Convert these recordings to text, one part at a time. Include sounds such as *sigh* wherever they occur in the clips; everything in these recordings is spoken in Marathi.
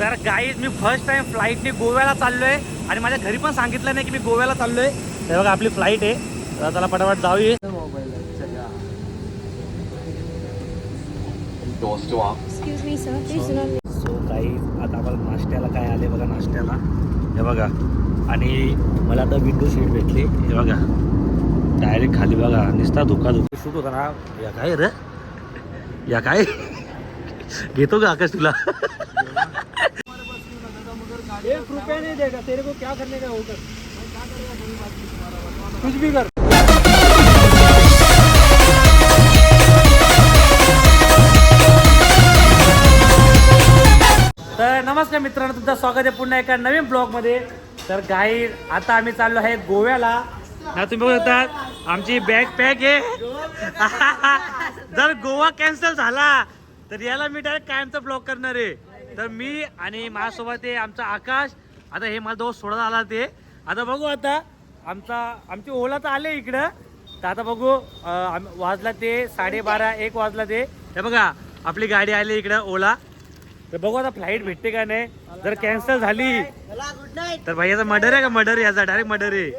तर गाईज मी फर्स्ट टाइम फ्लाईटने गोव्याला चाललोय. आणि माझ्या घरी पण सांगितलं नाही की मी गोव्याला चाललोय. हे बघा आपली फ्लाईट आहे. तर त्याला पटापट जाऊया. Not. सो काही आता आम्हाला नाश्त्याला काय आले बघा नाश्त्याला. हे बघा. आणि मला आता विंडो सीट भेटली. हे बघा. डायरेक्ट खाली बघा. नुसता धोका धुका शूट होता ना? या काय रे? या काय? *laughs* घेतो का आकाश तुला? *laughs* एक रुपया नहीं देगा तेरे को क्या करने का होगा? कुछ भी कर। तर नमस्कार मित्रांनो तुमचं स्वागत आहे पुन्हा एका नवीन ब्लॉगमध्ये. तर गाईड आता आम्ही चाललो आहे गोव्याला. ना तुम्ही बघू शकता आमची बॅग पॅक आहे. *laughs* जर गोवा कॅन्सल झाला तर याला मी डायरेक्ट कायमचा ब्लॉग करणार आहे. तर मी आणि माझ्यासोबत आहे आमचा आकाश. आता हे मला दोस्त सोडत आला ते. आता बघू आता. आमचा आमची ओला तर आले इकडं. तर आता बघू आम- वाजला ते साडेबारा एक वाजला ते. हे बघा आपली गाडी आली इकडं ओला. तर बघू आता फ्लाईट भेटते का नाही. जर कॅन्सल झाली. तर भाई याचा मर्डर आहे का? मर्डर याचा. डायरेक्ट मर्डर आहे.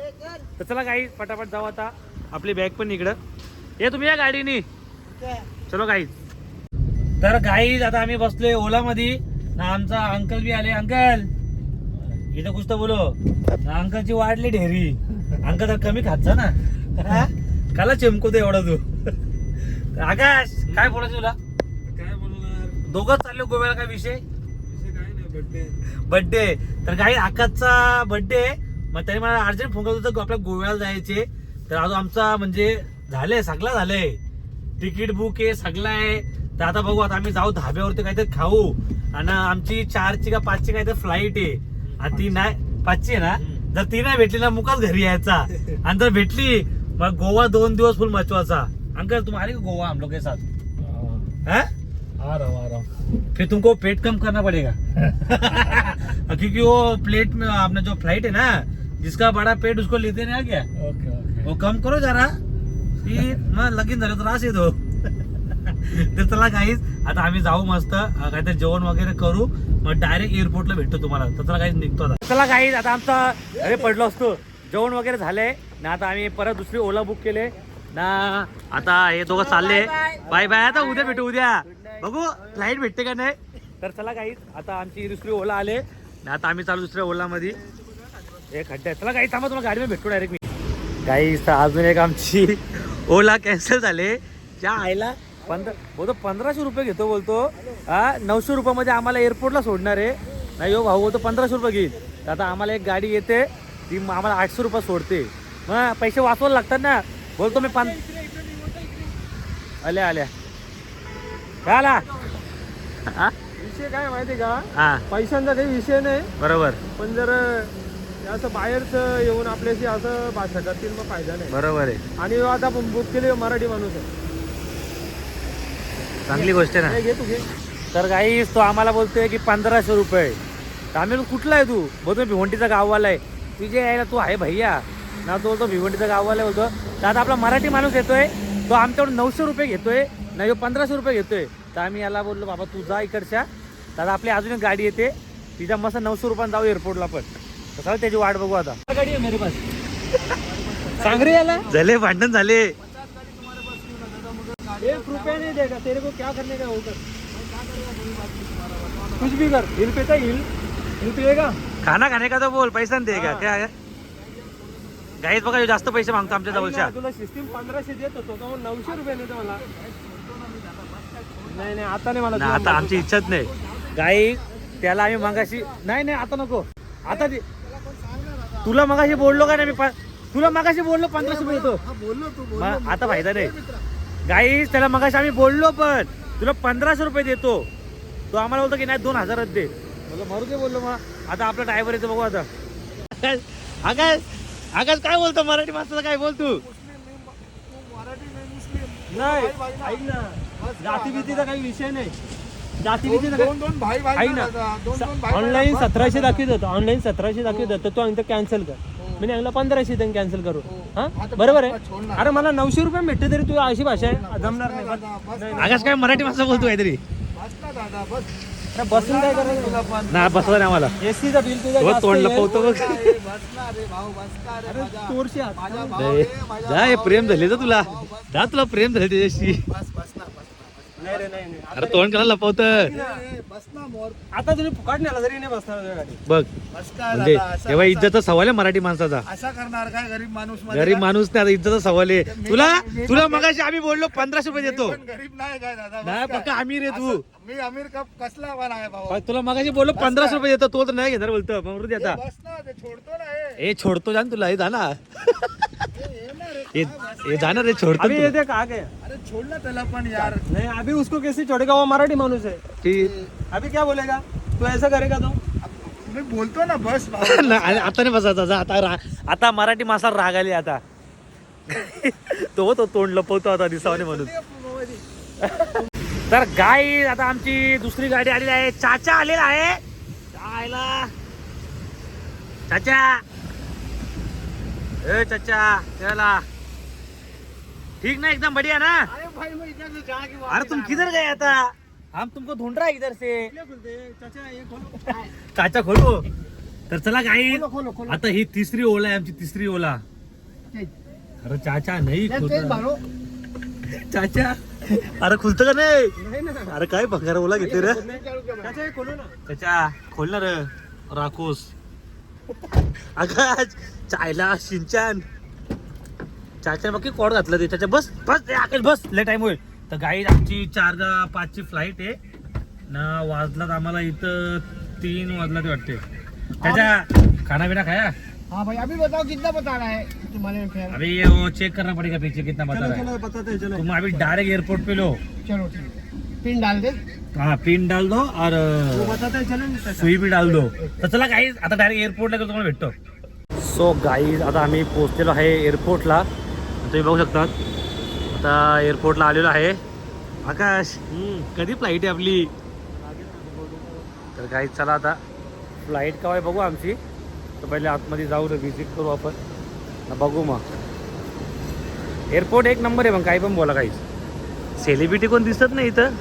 तर चला काही पटापट जाऊ आता. आपली बॅग पण इकडं. ये तुम्ही या गाडीनी. चलो काही तर गाईज आता आम्ही बसलोय ओला मध्ये ना आमचा अंकल बी आले. अंकल इथं कुछ तर बोलो. ना अंकलची वाढली ढेरी. अंकल तर कमी खात जा ना. हा? काला चिमकवतो एवढा तू. आकाश काय बोलायचं तुला? काय बोलणार? दोघंच चालले गोव्याला काय विषय? विषय काय नाही बर्थडे बर्थडे तर काही आकाशचा बर्थडे मग त्याने मला अर्जंट फोन करत होतं की आपल्या गोव्याला जायचे. तर अजून आमचा म्हणजे झालंय सगळं झालंय. तिकीट बुक आहे सगळं आहे. तर आता बघू आता आम्ही जाऊ धाब्यावरती काहीतरी खाऊ. आणि आमची चारची का पाचची काहीतरी फ्लाईट आहे. आणि ती नाही पाचची आहे ना? जर ती नाही भेटली ना मुकाच घरी यायचा. *laughs* आणि जर भेटली मग गोवा दोन दिवस फुल मचवाचा अंकल तुम आ रहे हो गोवा हम लोग के साथ हैं? आ रहा हूँ आ रहा हूँ फिर तुमको पेट कम करना पड़ेगा. *laughs* क्योंकि वो प्लेट में आपने जो फ्लाइट है ना जिसका बड़ा पेट उसको लेते नहीं आ गया। Okay okay. वो कम करो जरा। की मग लगीन झालं त्रास येतो *laughs* तर चला काहीच आता आम्ही जाऊ मस्त काहीतरी जेवण वगैरे करू मग डायरेक्ट एअरपोर्टला भेटतो तुम्हाला. तर चला काहीच निघतो आता. चला काहीच आता आमचा अरे पडलो असतो. जेवण वगैरे झालंय. ना आता आम्ही परत दुसरी ओला बुक केले. ना आता हे दोघं चालले. बाय बाय आता उद्या भेटू उद्या. बघू फ्लाईट भेटते का नाही? तर चला काहीच आता आमची दुसरी ओला आले. ना आता आम्ही चालू दुसऱ्या ओलामध्ये. हे खड्डे चला काही थांबा तुम्हाला गाडीमध्ये भेटतो डायरेक्ट मी. काही अजून एक आमची *laughs* ओला कॅन्सल झाले. ज्या आईला पंधरा बोलतो पंधराशे रुपये घेतो बोलतो. हा नऊशे रुपयामध्ये आम्हाला एअरपोर्टला सोडणार आहे. नाही हो भाऊ बोलतो पंधराशे रुपये घेईल. आता आम्हाला एक गाडी येते ती आम्हाला आठशे रुपये सोडते. मग पैसे वाचवायला लागतात ना. बोलतो मी पान आल्या आल्या. काय आला. हा? विषय काय माहिती का? हा. पैशांचा काही विषय नाही. बरोबर. पण जर असं बाहेरचं येऊन आपल्याशी असं भाषा करतील मग फायदा नाही. बरोबर आहे. आणि आता बुक केले मराठी माणूस आहे. चांगली गोष्ट आहे ना. हे घे तू घे. तर काही तो आम्हाला बोलतोय की पंधराशे रुपये. तर आम्ही कुठला आहे तू? बोलतो भिवंडीचा गाववाला आहे. तुझे यायला तू आहे भैया. ना तो बोलतो भिवंडीचा गाववाला आहे बोलतो. तर आता आपला मराठी माणूस येतोय. तो आमच्याकडून नऊशे रुपये घेतोय. नाही पंधराशे रुपये घेतोय. तर आम्ही याला बोललो बाबा तू जा इकडच्या. तर आता आपली अजून एक गाडी येते. तिच्या मस्त नऊशे रुपयानं जाऊ एअरपोर्टला पण. तर त्याची वाट बघू आता. गाडी आहे मेरे पास? सांग रे याला. झाले भांडण झाले. एक रुपया नहीं देगा तेरे को क्या करने का होकर कुछ भी कर हिल पे था हिल हिल पिएगा। खाना खाणे का तो बोल पैसा नाही दे का काय गाईच बघा ह्यो जास्त पैसे मागतो आमच्या जवळच्या. तुला सिस्टीम पंधराशे देत होतो का मग नऊशे रुपये देतो मला. नाही नाही आता नाही मला ना आता आमची इच्छाच नाही. गाई त्याला आम्ही मगाशी नाही नाही आता नको. आता ते- तुला मगाशी बोललो का नाही मी प- तुला मगाशी बोललो पंधराशे रुपये देतो. मग आता फायदा नाही. गाई त्याला मगाशी आम्ही बोललो पण तुला पंधराशे रुपये देतो. तो आम्हाला बोलतो की नाही दोन हजारच दे. बोललो मरू दे बोललो मग. आता आपला ड्रायव्हर येतो बघू आता. आकाश आकाश काय बोलतो? मराठी माणसाचं काय बोल तू? नाही ऐक ना. जाती भीतीचा काही विषय नाही. जाती भीतीचा दोन दोन भाई भाई ऐक ना. दोन दोन भाई ऑनलाईन सतराशे दाखवत होतं ऑनलाईन सतराशे दाखवत होतं तो अंक कॅन्सल कर. मी सांगितलं पंधराशे त्यांनी कॅन्सल करू हा. बरोबर आहे? अरे मला नऊशे रुपये भेटते तरी तू अशी भाषा आहे. जमणार नाही. आकाश काय मराठी माणसं बोलतो काहीतरी? बस ना दादा बस. अरे बसून काय करायचं? नाही आम्हाला. एसीचं बिल तुझं तोंड. लपवतो बघ. जा हे प्रेम झाले तर तुला. जा तुला प्रेम झाले त्याच्याशी. नाही रे नाही नाही. अरे तोंड करा लपवत आता तुम्ही फुकाट नेला जरी नाही बसणार तुझ्या गाडी बघ म्हणजे तेव्हा इज्जतचा सवाल आहे मराठी माणसाचा. असा करणार काय गरीब माणूस गरीब माणूस नाही आता इज्जतचा सवाल आहे. तुला तुला मगाशी आम्ही बोललो पंधराशे रुपये देतो. पण गरीब नाही काय दादा नाही पक्का आम्ही रे तू. मी अमीर कप कसला पण आहे भाऊ? पण तुला मगाशी बोललो पंधराशे रुपये देतो तो तर नाही घेणार बोलतो. मग दे आता. बस ना ते छोडतो ना हे. ए छोडतो जाण तुला हे जा ना. हे हे जा ना रे छोडतो अभी तुला. देख अरे छोड ना त्याला पण यार. नहीं अभी उसको कैसे छोड़ेगा वो मराठी मानुस है. ठीक. अभी क्या बोलेगा? तू ऐसा करेगा तो? मी बोलतो ना बस *laughs* आता नाही बसायचा जा आता रा- आता मराठी मासा राग आली आता. *laughs* तो तो तोंड लपवतो आता दिसावाने म्हणून. *laughs* तर गाई आता आमची दुसरी गाडी आलेली आहे. चाचा आलेला आहे. चायला चाचा. ए चाचा चला. ठीक ना एकदम बढ़िया ना? अरे भाई मैं इधर से जहाँ की अरे तुम किधर गए आता? हम तुमको ढूंढ रहा है इधर से। चाचा खोलो। चाचा खोलो। तर चला खोलो. आता ही तिसरी ओला आहे आमची तिसरी ओला. अरे चाचा नाही चाचा अरे खुलत का नाही? अरे काय भंगार ओला घेते रे? चाचा ये खोलो ना. चाचा खोल ना रे राखोस आकाश चायला सिंचन. चाचा बाकी कोड घातलं ते. चाचा बस बस आकाश बस. लय टाइम होईल. तर गाई आमची चार पाचची फ्लाईट आहे. ना वाजलात आम्हाला इथं तीन वाजला ते वाटते त्याच्या खाना बिना खाया? हाँ भाई अभी बताओ कितना बता रहा है तुम्हारे फेयर अभी ये वो चेक करना पड़ेगा पीछे कितना बता चलो रहा है। चलो बताते हैं चलो। तुम अभी डायरेक्ट एयरपोर्ट पे लो। चलो ठीक है। पिन डाल दे। हाँ पिन डाल दो और वो बताते हैं चलो चाचा सुई बी डाल दो। तर चला काही आता डायरेक्ट एअरपोर्टला तुम्हाला भेटतो। सो गाईज आता आम्ही पोहोचलेलो आहे एअरपोर्टला तुम्ही बघू शकतात आता एअरपोर्टला आलेलो आहे. आकाश. कधी फ्लाईट आहे आपली? तर गाईज चला आता. फ्लाईट आहे बघू आमची. तर पहिले आतमध्ये जाऊ व्हिजिट करू आपण. ना बघू मग. एअरपोर्ट एक नंबर आहे मग काही पण बोला काहीच सेलिब्रिटी कोण दिसत नाही इथं?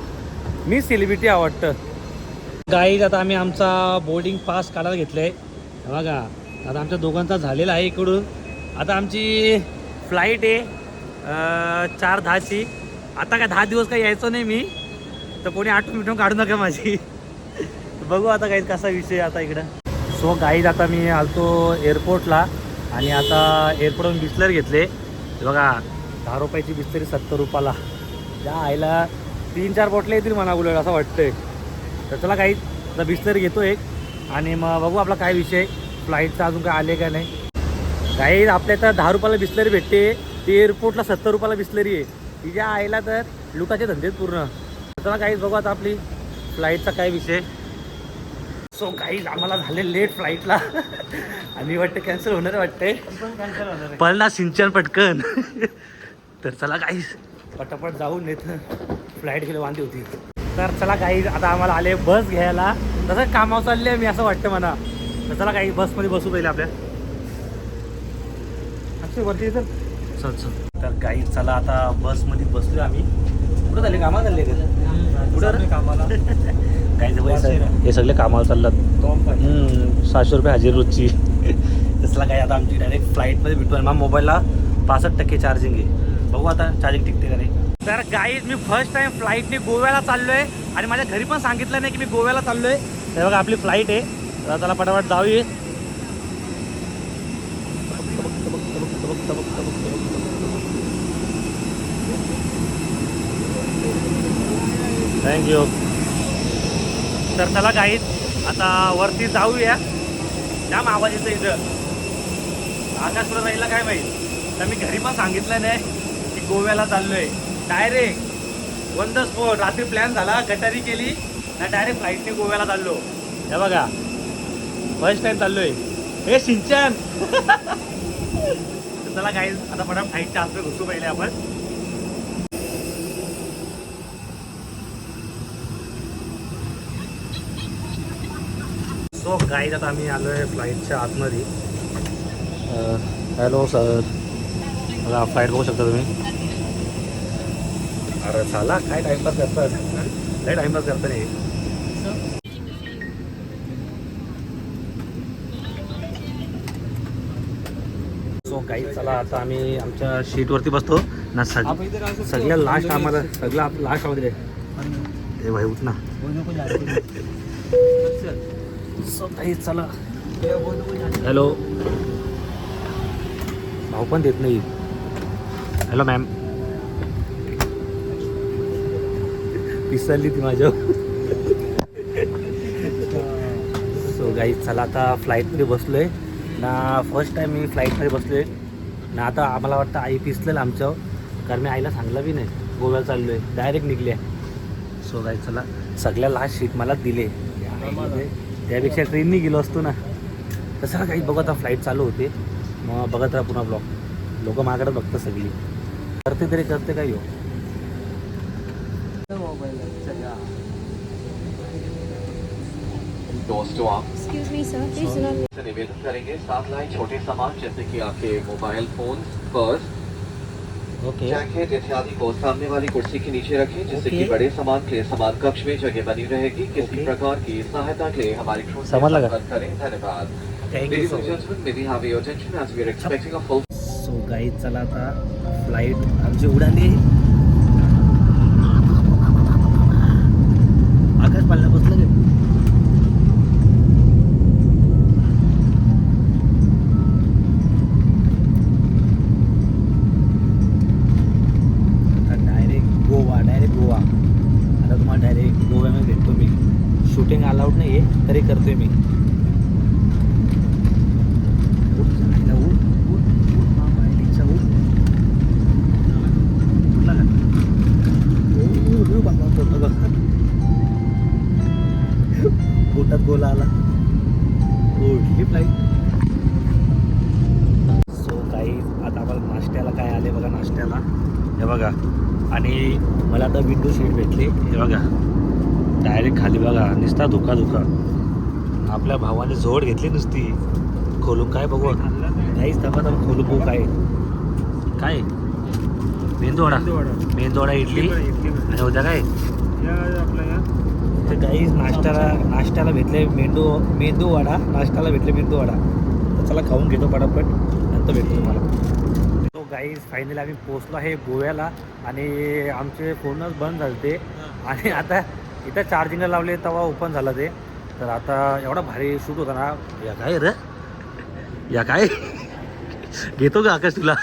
मी सेलिब्रिटी आवडतं गाईज आता आम्ही आमचा बोर्डिंग पास काढायला घेतला आहे बघा आता आमच्या दोघांचा झालेला आहे इकडून. आता आमची फ्लाईट आहे. चार दहाची आता काय दहा दिवस काही यायचो नाही मी. तर कोणी आठवून मिठून काढू नका माझी. बघू आता काही कसा विषय आता इकडं. सो गाईज आता मी आलतो एअरपोर्टला आणि आता एअरपोर्टवरून बिस्लर घेतले. बघा दहा रुपयाची बिस्लरी सत्तर रुपयाला. त्या आईला तीन चार बॉटले येतील मना उलट असं वाटतंय. तर चला काही आता बिस्लरी घेतो एक आणि मग बघू आपला काय विषय फ्लाईटचा अजून काय आले का नाही. काही आपल्या इथं दहा रुपयाला बिस्लरी भेटते. ते एअरपोर्टला सत्तर रुपयाला बिसलेरी आहे. तिच्या आईला तर लुटाचे धंदे पूर्ण. तर चला काहीच बघू आता आपली फ्लाईटचा काय विषय. सो काही आम्हाला झाले लेट फ्लाईटला आम्ही वाटतं कॅन्सल होणार वाटतंय. कॅन्सल होणार सिंचन पटकन. *laughs* तर चला काही पटापट जाऊन येत. फ्लाईट गेले वांदी होती. तर चला काही आता आम्हाला आले बस घ्यायला. तसं कामावर चालले मी असं वाटतं मला. तर चला काही बसमध्ये बसू पहिले आपल्या. अक्षय वरती तर चल तर काही चला आता बसमध्ये बसलो आम्ही. कुठं झाले कामाला चालले का? पुढं रे कामाला. *laughs* काही हे सगळे कामाला चाललात. आहे. सहाशे रुपये हजेरी रोजची. *laughs* तसला काय आता आमची डायरेक्ट फ्लाईटमध्ये भेटू आणि माझ्या मोबाईलला पासष्ट टक्के चार्जिंग आहे. बघू आता चार्जिंग टिकते का नाही. तर गाईज मी फर्स्ट टाइम फ्लाईटने गोव्याला चाललोय आणि माझ्या घरी पण सांगितलं नाही की मी गोव्याला चाललोय. तर बघा आपली फ्लाईट आहे. तर त्याला पटापट जाऊया. थँक्यू तर चला काही आता वरती जाऊया. जाम आवाज येतो इथं. आकाश पुढे राहिला काय माहीत? तर मी घरी पण सांगितलं नाही की गोव्याला चाललोय. डायरेक्ट वन द स्पॉट रात्री प्लॅन झाला गटारी केली ना डायरेक्ट फ्लाईटने गोव्याला चाललो. हे बघा. फर्स्ट टाइम चाललोय. हे सिंचन. *laughs* तर चला काही आता फटाफट फ्लाईटच्या आसपास घुसू पहिले आपण. सो गाईड आता आम्ही आलो आहे फ्लाईटच्या आतमध्ये हॅलो सर आता फ्लाईट बघू शकता तुम्ही. अरे चाला काय टाईमपास करतात काय टाईमपास करता नाही सो काही चला आता आम्ही आमच्या शीटवरती बसतो. ना सग सगळ्या लास्ट आम्हाला सगळं लास्ट आवडले ते भाई उठ ना. *laughs* सो चला. हॅलो भाऊ पण देत नाही. हॅलो मॅम पिसरली ती माझ्या. सो गाई चला आता फ्लाईटमध्ये बसलो आहे ना फर्स्ट टाईम मी फ्लाईटमध्ये बसलो आहे ना आता आम्हाला वाटतं आई पिसलेलं आमच्यावर कारण मी आईला सांगलं बी नाही. गोव्याला चाललो आहे डायरेक्ट निघले सो गाई चला. सगळ्या लास्ट सीट मला दिले. त्यापेक्षा ट्रेननी गेलो असतो ना तसं काही बघत फ्लाईट चालू होते. मग बघत राहा पुन्हा ब्लॉग लोक माझ्याकडे बघतात सगळी. करते तरी करते काय हो? दोस्तों आप. Not से निवेदन करेंगे साथ लाए छोटे सामान जैसे कि आपके mobile phone purse okay jacket इत्यादि को सामने वाली कुर्सी के नीचे रखें जिससे कि ओके। बड़े सामान के लिए सामान कक्ष में जगह बनी रहेगी। किसी ओके। प्रकार की सहायता के लिए हमारी crew से समझ लगा। संपर्क करें। धन्यवाद। Thank you Ladies so and gentlemen, may we have your attention as we are expecting a full so guys चला आता फ्लाईट आमची उडाली आकाश पालना बसलं गे आता डायरेक्ट गोवा डायरेक्ट गोवा आता तुम्हाला डायरेक्ट गोव्यामध्ये भेटतो मी शूटिंग अलाउड नाही आहे तरी करतोय मी. डायरेक्ट खाली बघा नुसता धुका धुका आपल्या भावाने झोड घेतली नुसती. खोलून काय बघू काहीच थांबा थांबा खोलून बघू काय. काय? मेंदूवडा. मेंदूवडा. इडली आणि उद्या काय? ते काही नाश्त्याला नाश्त्याला भेटले मेंदू मेंदू वडा नाश्त्याला भेटले मेंदू वडा तर चला खाऊन घेतो पटापट. नंतर भेटतो तुम्हाला. तो गाई फायनली आम्ही पोचलो आहे गोव्याला. आणि आमचे फोनच बंद झाले ते आणि आता इथं चार्जिंगला लावले तेव्हा ओपन झालं ते. तर आता एवढा भारी शूट होता ना. या काय रे? या काय? घेतो का आकाश तुला?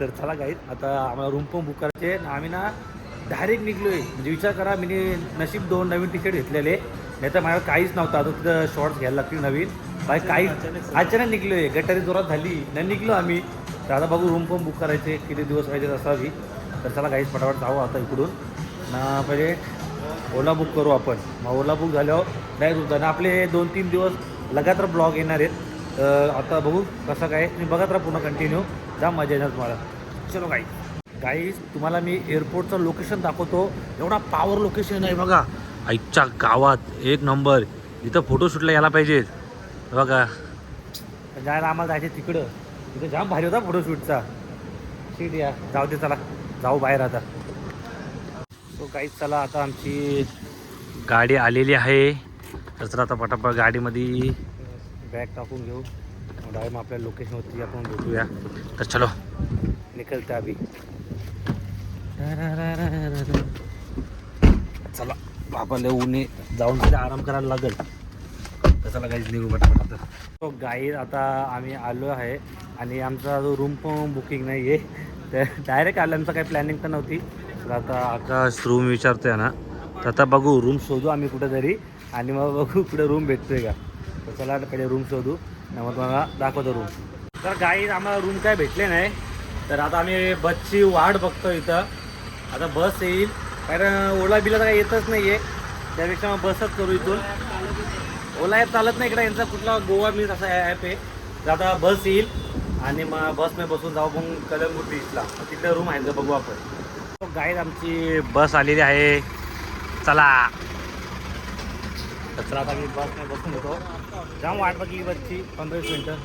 तर चला गाईत आता आम्हाला रूम पण बुक करायचे आणि आम्ही ना डायरेक्ट निघलो आहे म्हणजे विचार करा मी नशीब दोन नवीन टी शर्ट घेतलेले. नाही तर माझ्यावर काहीच नव्हतं. आता तिथं शॉर्ट्स घ्यायला लागतील नवीन. बाय काही अचानक निघलो आहे गटारी जोरात झाली. नाही निघलो आम्ही. तर आता बघू रूम पण बुक करायचे. किती दिवस पाहिजे असावी तर चला काहीच फटाफट जाऊ आता इकडून. ना म्हणजे ओला बुक करू आपण. मग ओला बुक झाल्यावर नाही होतं ना आपले दोन तीन दिवस लगातार ब्लॉग येणार आहेत. तर आता बघू कसं काय. तुम्ही बघत राहा पूर्ण कंटिन्यू जा मजा येणार तुम्हाला. चलो गाई गाईज तुम्हाला मी एअरपोर्टचं लोकेशन दाखवतो. एवढा पॉवर लोकेशन आहे बघा. आईच्या गावात एक नंबर इथं फोटोशूटला यायला पाहिजे बघा. जायला आम्हाला जायचे तिकडं. तिथं जाम भारी होता फोटोशूटचा ठीक या जाऊ दे चला. जाऊ बाहेर आता. सो काहीच चला आता आमची गाडी आलेली आहे. तर चला आता पटापट गाडीमध्ये बॅग टाकून घेऊ. डायम आपल्या लोकेशनवरती आपण भेटूया. तर चलो निकलते अभी चला बाबाला ऊन जाऊन तिथे आराम करायला लागेल. तर चला गाईज निघू पटापट आता. गाईज आता आम्ही आलो आहे आणि आमचा जो रूम पण बुकिंग नाही आहे तर डायरेक्ट आलं आमचं काही प्लॅनिंग तर नव्हती. तर आता आकाश रूम विचारतोय ना. तर आता बघू रूम शोधू आम्ही कुठेतरी. आणि मग बघू कुठे रूम भेटतोय का. तर चला आता पहिले रूम शोधू. मग तुम्हाला दाखवतो रूम तर गाईड आम्हाला रूम काय भेटले नाही. तर आता आम्ही बसची वाट बघतो इथं. आता बस येईल. कारण ओला बिला तर काही येतच नाही आहे त्यापेक्षा मग बसच करू इथून. ओला ॲप चालत नाही इकडे. यांचा कुठला गोवा मिल्स असा ॲप आहे. तर आता बस येईल. आणि मग बसमध्ये बसून जाऊ मग कलंगूट बीचला तिथं रूम आहे तर बघू आपण. गाईत आमची बस आलेली आहे. चला. तर आता मी बसमध्ये बसून येतो. जाम वाट बघली बसची पंधरा वीस मिनटं.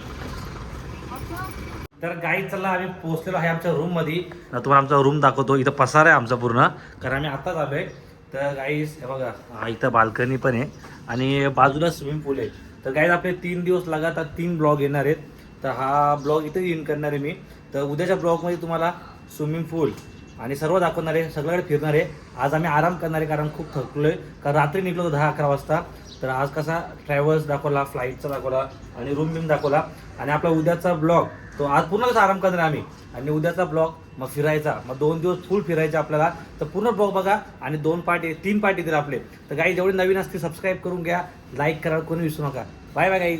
तर गाई चला आम्ही पोहोचलेलो आहे आमच्या रूममध्ये तुम्हाला आमचा रूम दाखवतो. इथं पसार आहे आमचा पूर्ण. कारण आम्ही आत्ताच आलो आहे तर गाईस हे बघा हा इथं बाल्कनी पण आहे. आणि बाजूला स्विमिंग पूल आहे. तर गाईज आपले तीन दिवस लगातार तीन ब्लॉग येणार आहेत. तर हा ब्लॉग इथं इन करणार आहे मी. तर उद्याच्या ब्लॉगमध्ये तुम्हाला स्विमिंग पूल आणि सर्व दाखवणार आहे सगळीकडे फिरणार आहे आज आम्ही आराम करणार आहे कारण खूप थकलो आहे कारण रात्री निघलो दहा अकरा वाजता. तर आज कसा ट्रॅव्हल्स दाखवला फ्लाईटचा दाखवला आणि रूम बिम दाखवला. आणि आपला उद्याचा ब्लॉग तो आज पूर्ण कसा आराम करणार आहे आम्ही? आणि उद्याचा ब्लॉग मग फिरायचा. मग दोन दिवस फुल फिरायचा आपल्याला. तर पूर्ण ब्लॉग बघा आणि दोन पार्टी तीन पार्टी येतील आपले. तर काही जेवढे नवीन असतील सबस्क्राईब करून घ्या. लाईक करा कोणी विसरू नका. बाय बाय गाई